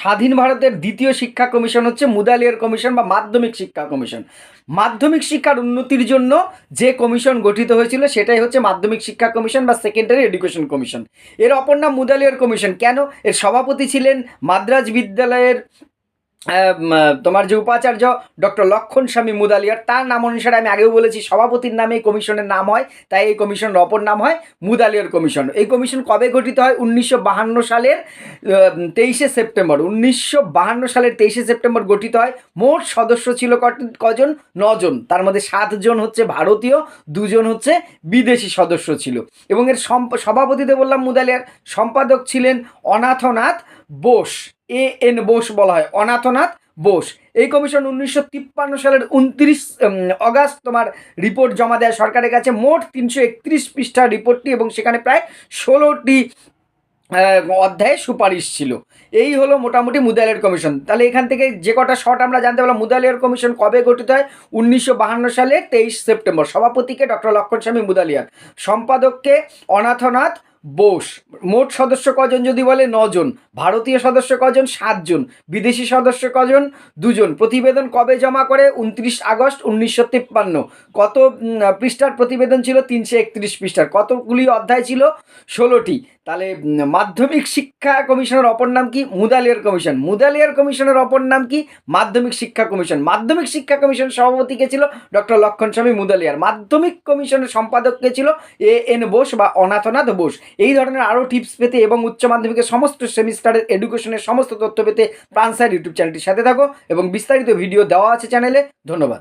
স্বাধীন ভারতের দ্বিতীয় শিক্ষা কমিশন হচ্ছে মুদালিয়ার কমিশন বা মাধ্যমিক শিক্ষা কমিশন। মাধ্যমিক শিক্ষার উন্নতির জন্য যে কমিশন গঠিত হয়েছিল সেটাই হচ্ছে মাধ্যমিক শিক্ষা কমিশন বা সেকেন্ডারি এডুকেশন কমিশন। এর অপর নাম মুদালিয়ার কমিশন। কেন? এর সভাপতি ছিলেন মাদ্রাজ বিদ্যালয়ের তোমার যে উপাচার্য ডক্টর লক্ষণ স্বামী মুদালিয়ার, তার নাম অনুসারে আমি আগেও বলেছি, সভাপতির নামে এই কমিশনের নাম হয়, তাই এই কমিশনের অপর নাম হয় মুদালিয়ার কমিশন। এই কমিশন কবে গঠিত হয়? উনিশশো সালের তেইশে সেপ্টেম্বর। উনিশশো সালের তেইশে সেপ্টেম্বর গঠিত হয়। মোট সদস্য ছিল কজন? নজন। তার মধ্যে সাতজন হচ্ছে ভারতীয়, দুজন হচ্ছে বিদেশি সদস্য ছিল। এবং এর সভাপতিতে বললাম মুদালিয়ার সম্পাদক ছিলেন অনাথনাথ বোস। এ এন বোস বলা হয়, অনাথনাথ বোস। এই কমিশন উনিশশো তিপ্পান্ন সালের উনত্রিশ অগাস্ট তোমার রিপোর্ট জমা দেয় সরকারের কাছে। মোট তিনশো একত্রিশ পৃষ্ঠার রিপোর্টটি এবং সেখানে প্রায় ষোলোটি অধ্যায়ে সুপারিশ ছিল। এই হলো মোটামুটি মুদালিয়ার কমিশন। তাহলে এখান থেকে যে কটা শর্ট আমরা জানতে পারলাম মুদালিয়ার কমিশন কবে গঠিত হয়? উনিশশো বাহান্ন সালের তেইশ সেপ্টেম্বর। সভাপতিকে ডক্টর লক্ষণ স্বামী মুদালিয়ার। সম্পাদককে অনাথনাথ বোস। মোট সদস্য কজন যদি বলে নজন? ভারতীয় সদস্য কজন? সাতজন। বিদেশি সদস্য কজন? দুজন। প্রতিবেদন কবে জমা করে? উনত্রিশ আগস্ট উনিশশো তিপ্পান্ন। কত পৃষ্ঠার প্রতিবেদন ছিল? তিনশো একত্রিশ পৃষ্ঠার। কতগুলি অধ্যায় ছিল? ষোলোটি। তাহলে মাধ্যমিক শিক্ষা কমিশনের অপর নাম কি? মুদালিয়ার কমিশন। মুদালিয়ার কমিশনের অপর নাম কি? মাধ্যমিক শিক্ষা কমিশন। মাধ্যমিক শিক্ষা কমিশন সভাপতি কে ছিল? ডক্টর লক্ষণ স্বামী মুদালিয়ার। মাধ্যমিক কমিশনের সম্পাদক কে ছিল? এ এন বোস বা অনাথনাথ বোস। এই ধরনের আরও টিপস পেতে এবং উচ্চ মাধ্যমিকের সমস্ত সেমিস্টারের এডুকেশনের সমস্ত তথ্য পেতে প্রাণসার ইউটিউব চ্যানেলটির সাথে থাকো এবং বিস্তারিত ভিডিও দেওয়া আছে চ্যানেলে। ধন্যবাদ।